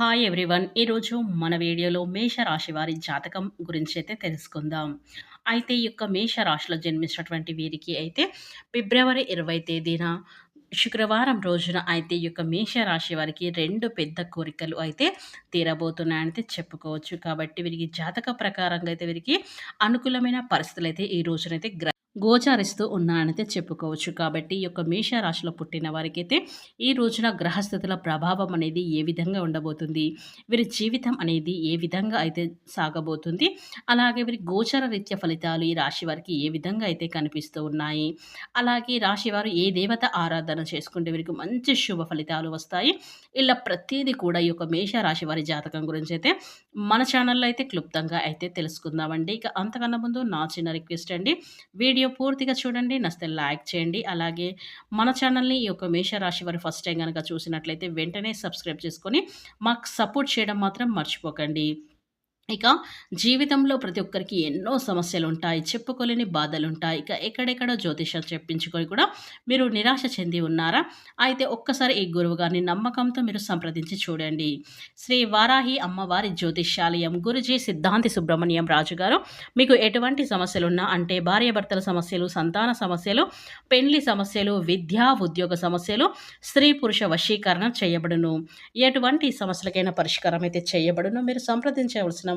Hi everyone ఈరోజు మన వీడియోలో మేష రాశి వారి జాతకం గురించి అయితే తెలుసుకుందాం. అయితే ఈ యొక్క మేష రాశిలో జన్మించినటువంటి వీరికి అయితే ఫిబ్రవరి ఇరవై తేదీన శుక్రవారం రోజున అయితే ఈ యొక్క మేష రాశి వారికి రెండు పెద్ద కోరికలు అయితే తీరబోతున్నాయని చెప్పుకోవచ్చు. కాబట్టి వీరికి జాతక ప్రకారంగా అయితే వీరికి అనుకూలమైన పరిస్థితులు అయితే ఈ రోజునైతే గ్ర గోచారిస్తూ ఉన్నానైతే చెప్పుకోవచ్చు. కాబట్టి ఈ యొక్క మేషరాశిలో పుట్టిన వారికైతే ఈ రోజున గ్రహస్థితుల ప్రభావం అనేది ఏ విధంగా ఉండబోతుంది? వీరి జీవితం అనేది ఏ విధంగా అయితే సాగబోతుంది? అలాగే వీరి గోచర రీత్య ఫలితాలు ఈ రాశి వారికి ఏ విధంగా అయితే కనిపిస్తూ ఉన్నాయి? అలాగే రాశి వారు ఏ దేవత ఆరాధన చేసుకుంటే వీరికి మంచి శుభ ఫలితాలు వస్తాయి? ఇలా ప్రతిదీ కూడా ఈ యొక్క మేషరాశి వారి జాతకం గురించి అయితే మన ఛానల్లో అయితే క్లుప్తంగా అయితే తెలుసుకుందామండి. ఇక అంతకన్నా ముందు నా చిన్న రిక్వెస్ట్ అండి. వీడియో వీడియో పూర్తిగా చూడండి నస్తే లైక్ చేయండి. అలాగే మన ఛానల్ని ఈ యొక్క మేషరాశి వారి ఫస్ట్ టైం కనుక చూసినట్లయితే వెంటనే సబ్స్క్రైబ్ చేసుకొని మాకు సపోర్ట్ చేయడం మాత్రం మర్చిపోకండి. ఇక జీవితంలో ప్రతి ఒక్కరికి ఎన్నో సమస్యలు ఉంటాయి చెప్పుకోలేని బాధలు ఉంటాయి ఇక ఎక్కడెక్కడో జ్యోతిషం చెప్పించుకొని కూడా మీరు నిరాశ చెంది ఉన్నారా? అయితే ఒక్కసారి ఈ గురువు గారిని నమ్మకంతో మీరు సంప్రదించి చూడండి. శ్రీ వారాహి అమ్మవారి జ్యోతిష్యాలయం గురుజీ సిద్ధాంతి సుబ్రహ్మణ్యం రాజు గారు మీకు ఎటువంటి సమస్యలు ఉన్నా అంటే భార్యాభర్తల సమస్యలు సంతాన సమస్యలు పెళ్ళి సమస్యలు విద్యా ఉద్యోగ సమస్యలు స్త్రీ పురుష వశీకరణం చేయబడును. ఎటువంటి సమస్యలకైనా పరిష్కారం అయితే చేయబడును. మీరు సంప్రదించవలసిన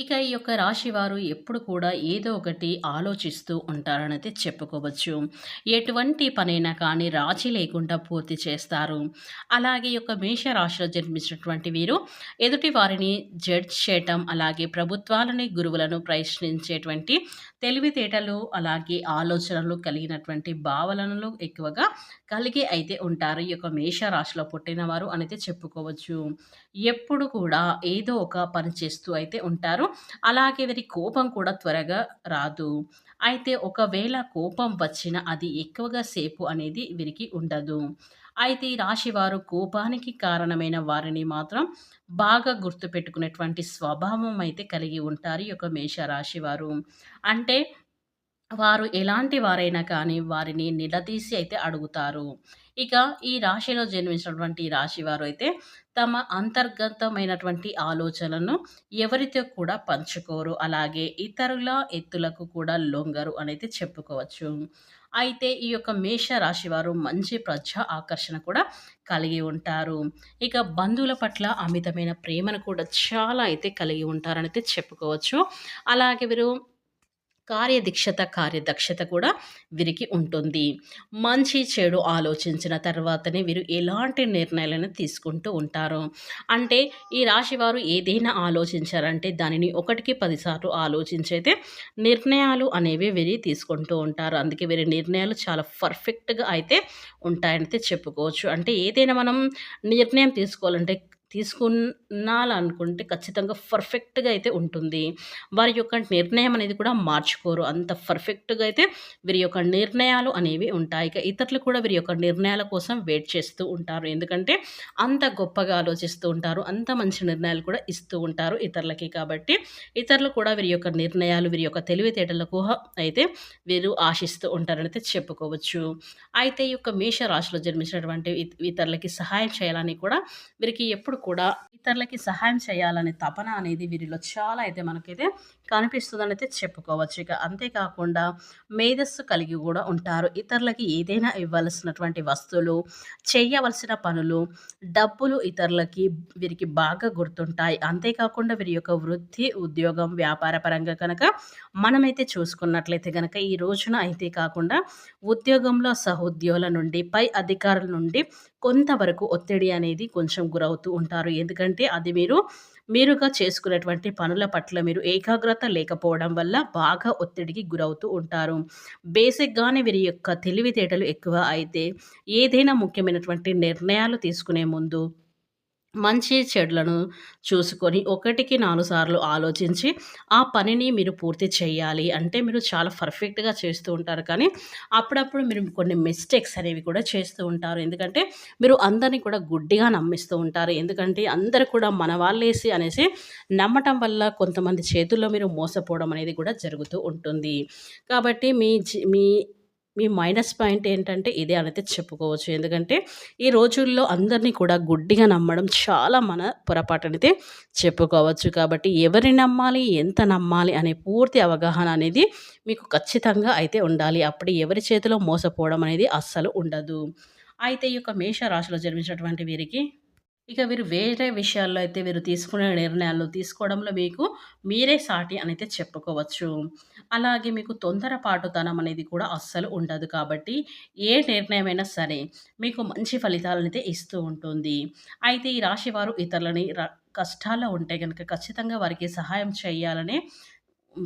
ఇక ఈ యొక్క రాశి వారు ఎప్పుడు కూడా ఏదో ఒకటి ఆలోచిస్తూ ఉంటారనైతే చెప్పుకోవచ్చు. ఎటువంటి పనైనా కానీ రాజీ లేకుండా పూర్తి చేస్తారు. అలాగే యొక్క మేష రాశిలో జన్మించినటువంటి వీరు ఎదుటి వారిని జడ్జ్ చేయటం అలాగే ప్రభుత్వాలని గురువులను ప్రయత్నించేటువంటి తెలివితేటలు అలాగే ఆలోచనలు కలిగినటువంటి భావనలు ఎక్కువగా కలిగి అయితే ఉంటారు. ఈ యొక్క మేష రాశిలో పుట్టినవారు అనేది చెప్పుకోవచ్చు. ఎప్పుడు కూడా ఏదో ఒక పని చేస్తూ అయితే ఉంటారు. అలాగే వీరి కోపం కూడా త్వరగా రాదు. అయితే ఒకవేళ కోపం వచ్చిన అది ఎక్కువగా సేపు అనేది వీరికి ఉండదు. అయితే ఈ రాశివారు కోపానికి కారణమైన వారిని మాత్రం బాగా గుర్తుపెట్టుకునేటువంటి స్వభావం అయితే కలిగి ఉంటారు ఈ యొక్క మేషరాశి వారు అంటే వారు ఎలాంటి వారైనా కానీ వారిని నిలదీసి అయితే అడుగుతారు. ఇక ఈ రాశిలో జన్మించినటువంటి రాశి వారు అయితే తమ అంతర్గతమైనటువంటి ఆలోచనలను ఎవరితో కూడా పంచుకోరు. అలాగే ఇతరుల ఎత్తులకు కూడా లొంగరు అనేది చెప్పుకోవచ్చు. అయితే ఈ యొక్క మేష రాశి వారు మంచి ప్రజా ఆకర్షణ కూడా కలిగి ఉంటారు. ఇక బంధువుల పట్ల అమితమైన ప్రేమను కూడా చాలా అయితే కలిగి ఉంటారనైతే చెప్పుకోవచ్చు. అలాగే వీరు కార్యదీక్షత కార్యదక్షత కూడా వీరికి ఉంటుంది. మంచి చెడు ఆలోచించిన తర్వాతనే వీరు ఎలాంటి నిర్ణయాలను తీసుకుంటూ ఉంటారు? అంటే ఈ రాశి వారు ఏదైనా ఆలోచించారంటే దానిని ఒకటికి పదిసార్లు ఆలోచించైతే నిర్ణయాలు అనేవి వీరి తీసుకుంటూ ఉంటారు. అందుకే వీరి నిర్ణయాలు చాలా పర్ఫెక్ట్గా అయితే ఉంటాయని చెప్పుకోవచ్చు. అంటే ఏదైనా మనం నిర్ణయం తీసుకోవాలంటే తీసుకున్నాలనుకుంటే ఖచ్చితంగా పర్ఫెక్ట్గా అయితే ఉంటుంది. వారి యొక్క నిర్ణయం అనేది కూడా మార్చుకోరు. అంత పర్ఫెక్ట్గా అయితే వీరి యొక్క నిర్ణయాలు అనేవి ఉంటాయి. ఇక ఇతరులు కూడా వీరి యొక్క నిర్ణయాల కోసం వెయిట్ చేస్తూ ఉంటారు. ఎందుకంటే అంత గొప్పగా ఆలోచిస్తూ ఉంటారు. అంత మంచి నిర్ణయాలు కూడా ఇస్తూ ఉంటారు ఇతరులకి కాబట్టి ఇతరులు కూడా వీరి యొక్క నిర్ణయాలు వీరి యొక్క తెలివితేటలకు అయితే వీరు ఆశిస్తూ ఉంటారని అయితే చెప్పుకోవచ్చు. అయితే ఈ యొక్క మేష రాశిలో జన్మించినటువంటి ఇతరులకి సహాయం చేయాలని కూడా వీరికి ఎప్పుడు కూడా ఇతరులకి సహాయం చేయాలనే తపన అనేది వీరిలో చాలా అయితే మనకైతే కనిపిస్తుందని అయితే చెప్పుకోవచ్చు. ఇక అంతేకాకుండా మేధస్సు కలిగి కూడా ఉంటారు. ఇతరులకి ఏదైనా ఇవ్వాల్సినటువంటి వస్తువులు చేయవలసిన పనులు డబ్బులు ఇతరులకి వీరికి బాగా గుర్తుంటాయి. అంతేకాకుండా వీరి యొక్క వృత్తి ఉద్యోగం వ్యాపార పరంగా కనుక మనమైతే చూసుకున్నట్లయితే కనుక ఈ రోజున అయితే కాకుండా ఉద్యోగంలో సహోద్యోగుల నుండి పై అధికారుల నుండి కొంతవరకు ఒత్తిడి అనేది కొంచెం గురవుతూ ఉంటారు. ఎందుకంటే అది మీరు మీరుగా చేసుకునేటువంటి పనుల పట్ల మీరు ఏకాగ్రత లేకపోవడం వల్ల బాగా ఒత్తిడికి గురవుతూ ఉంటారు. బేసిక్గానే వీరి యొక్క తెలివితేటలు ఎక్కువ అయితే ఏదైనా ముఖ్యమైనటువంటి నిర్ణయాలు తీసుకునే ముందు మంచి చెడులను చూసుకొని ఒకటికి నాలుగు సార్లు ఆలోచించి ఆ పనిని మీరు పూర్తి చేయాలి. అంటే మీరు చాలా పర్ఫెక్ట్‌గా చేస్తూ ఉంటారు. కానీ అప్పుడప్పుడు మీరు కొన్ని మిస్టేక్స్ అనేవి కూడా చేస్తూ ఉంటారు. ఎందుకంటే మీరు అందరిని కూడా గుడ్డిగా నమ్మిస్తూ ఉంటారు. ఎందుకంటే అందరు కూడా మన వాళ్ళేసి అనేసి నమ్మటం వల్ల కొంతమంది చేతుల్లో మీరు మోసపోవడం అనేది కూడా జరుగుతూ ఉంటుంది. కాబట్టి మీ మీ మీ మైనస్ పాయింట్ ఏంటంటే ఇదే అనైతే చెప్పుకోవచ్చు. ఎందుకంటే ఈ రోజుల్లో అందరిని కూడా గుడ్డిగా నమ్మడం చాలా మన పొరపాటనైతే చెప్పుకోవచ్చు. కాబట్టి ఎవరిని నమ్మాలి, ఎంత నమ్మాలి అనే పూర్తి అవగాహన అనేది మీకు ఖచ్చితంగా అయితే ఉండాలి. అప్పుడు ఎవరి చేతిలో మోసపోవడం అనేది అస్సలు ఉండదు. అయితే ఈ యొక్క మేష రాశిలో జన్మించినటువంటి వీరికి ఇక వీరు వేరే విషయాల్లో అయితే వీరు తీసుకునే నిర్ణయాలు తీసుకోవడంలో మీకు మీరే సాటి అనైతే చెప్పుకోవచ్చు. అలాగే మీకు తొందరపాటుతనం అనేది కూడా అస్సలు ఉండదు కాబట్టి ఏ నిర్ణయమైనా సరే మీకు మంచి ఫలితాలనైతే ఇస్తూ ఉంటుంది. అయితే ఈ రాశి వారు ఇతరులని ర కష్టాల్లో ఉంటే కనుక ఖచ్చితంగా వారికి సహాయం చేయాలనే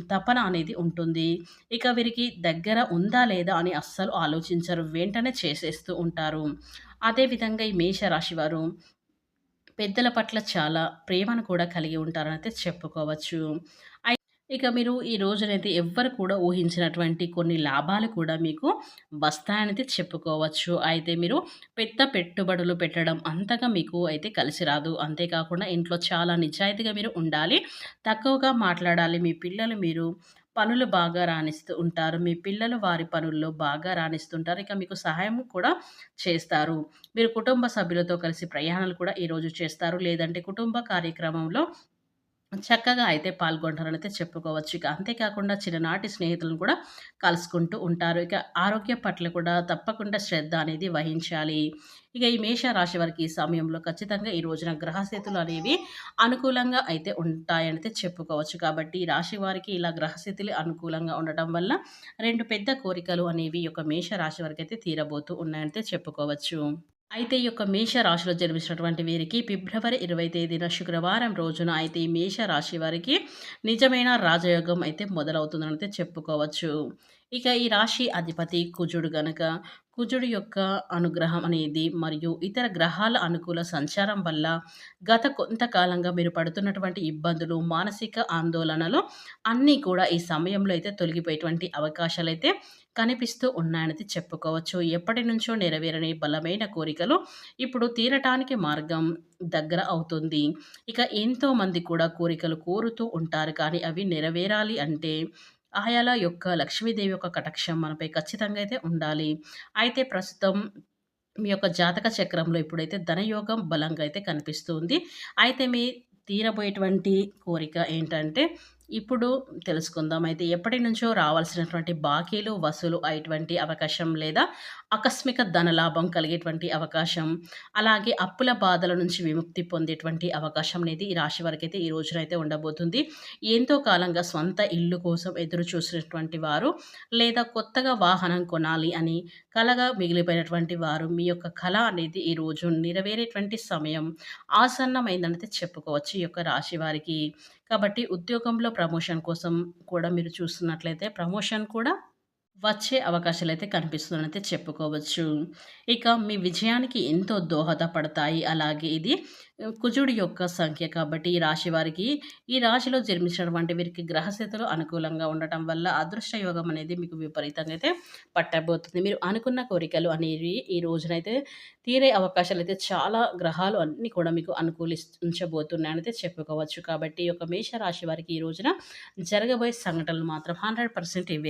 తపన అనేది ఉంటుంది. ఇక వీరికి దగ్గర ఉందా లేదా అని అస్సలు ఆలోచించరు. వెంటనే చేసేస్తూ ఉంటారు. అదేవిధంగా ఈ మేష రాశి వారు పెద్దల పట్ల చాలా ప్రేమను కూడా కలిగి ఉంటారనైతే చెప్పుకోవచ్చు. ఇక మీరు ఈ రోజునైతే ఎవ్వరు కూడా ఊహించినటువంటి కొన్ని లాభాలు కూడా మీకు వస్తాయనైతే చెప్పుకోవచ్చు. అయితే మీరు పెద్ద పెట్టుబడులు పెట్టడం అంతగా మీకు అయితే కలిసి రాదు. అంతేకాకుండా ఇంట్లో చాలా నిజాయితీగా మీరు ఉండాలి. తక్కువగా మాట్లాడాలి. మీ పిల్లలు మీరు పనులు బాగా రాణిస్తూ ఉంటారు. మీ పిల్లలు వారి పనుల్లో బాగా రాణిస్తుంటారు. ఇక మీకు సహాయం కూడా చేస్తారు. మీరు కుటుంబ సభ్యులతో కలిసి ప్రయాణాలు కూడా ఈరోజు చేస్తారు. లేదంటే కుటుంబ కార్యక్రమంలో చక్కగా అయితే పాల్గొంటారని అయితే చెప్పుకోవచ్చు. ఇక అంతేకాకుండా చిన్ననాటి స్నేహితులను కూడా కలుసుకుంటూ ఉంటారు. ఇక ఆరోగ్య పట్ల కూడా తప్పకుండా శ్రద్ధ అనేది వహించాలి. ఇక ఈ మేష రాశి వారికి ఈ సమయంలో ఖచ్చితంగా ఈ రోజున గ్రహస్థితులు అనేవి అనుకూలంగా అయితే ఉంటాయనైతే చెప్పుకోవచ్చు. కాబట్టి ఈ రాశి వారికి ఇలా గ్రహస్థితులు అనుకూలంగా ఉండటం వల్ల రెండు పెద్ద కోరికలు అనేవి ఈ యొక్క మేష రాశి వారికి అయితే తీరబోతూ ఉన్నాయంటే చెప్పుకోవచ్చు. అయితే ఈ యొక్క మేష రాశిలో జన్మించినటువంటి వీరికి ఫిబ్రవరి 20 తేదీన శుక్రవారం రోజున అయితే ఈ మేష రాశి వారికి నిజమైన రాజయోగం అయితే మొదలవుతుందనైతే చెప్పుకోవచ్చు. ఇక ఈ రాశి అధిపతి కుజుడు గనక కుజుడు యొక్క అనుగ్రహం అనేది మరియు ఇతర గ్రహాల అనుకూల సంచారం వల్ల గత కొంతకాలంగా మీరు పడుతున్నటువంటి ఇబ్బందులు, మానసిక ఆందోళనలు అన్నీ కూడా ఈ సమయంలో అయితే తొలగిపోయేటువంటి అవకాశాలు అయితే కనిపిస్తూ ఉన్నాయని చెప్పుకోవచ్చు. ఎప్పటి నుంచో నెరవేరని బలమైన కోరికలు ఇప్పుడు తీరటానికి మార్గం దగ్గర అవుతుంది. ఇక ఎంతోమంది కూడా కోరికలు కోరుతూ ఉంటారు. కానీ అవి నెరవేరాలి అంటే ఆయాల యొక్క లక్ష్మీదేవి యొక్క కటాక్షం మనపై ఖచ్చితంగా అయితే ఉండాలి. అయితే ప్రస్తుతం మీ యొక్క జాతక చక్రంలో ఇప్పుడైతే ధనయోగం బలంగా అయితే కనిపిస్తుంది. అయితే మీ తీరబోయేటువంటి కోరిక ఏంటంటే ఇప్పుడు తెలుసుకుందాం. అయితే ఎప్పటి నుంచో రావాల్సినటువంటి బాకీలు వసూలు అయ్యేటువంటి అవకాశం లేదా ఆకస్మిక ధనలాభం కలిగేటువంటి అవకాశం, అలాగే అప్పుల బాధల నుంచి విముక్తి పొందేటువంటి అవకాశం అనేది ఈ రాశి వారికి అయితే ఈ రోజునైతే ఉండబోతుంది. ఎంతో కాలంగా సొంత ఇల్లు కోసం ఎదురు చూసినటువంటి వారు లేదా కొత్తగా వాహనం కొనాలి అని కలగా మిగిలిపోయినటువంటి వారు మీ యొక్క కళ అనేది ఈ రోజు నెరవేరేటువంటి సమయం ఆసన్నమైందనైతే చెప్పుకోవచ్చు ఈ యొక్క రాశి వారికి. కాబట్టి ఉద్యోగంలో ప్రమోషన్ కోసం కూడా మీరు చూస్తున్నట్లయితే ప్రమోషన్ కూడా వచ్చే అవకాశాలు అయితే కనిపిస్తుందనైతే చెప్పుకోవచ్చు. ఇక మీ విజయానికి ఎంతో దోహదపడతాయి. అలాగే ఇది కుజుడి యొక్క సంఖ్య కాబట్టి ఈ రాశి వారికి ఈ రాశిలో జన్మించినటువంటి వీరికి గ్రహస్థితులు అనుకూలంగా ఉండటం వల్ల అదృష్ట యోగం అనేది మీకు విపరీతంగా అయితే పట్టబోతుంది. మీరు అనుకున్న కోరికలు అనేవి ఈ రోజునైతే తీరే అవకాశాలు అయితే చాలా గ్రహాలు అన్నీ కూడా మీకు అనుకూలించబోతున్నాయనైతే చెప్పుకోవచ్చు. కాబట్టి ఈ యొక్క మేష రాశి వారికి ఈ రోజున జరగబోయే సంఘటనలు మాత్రం 100% ఇవే.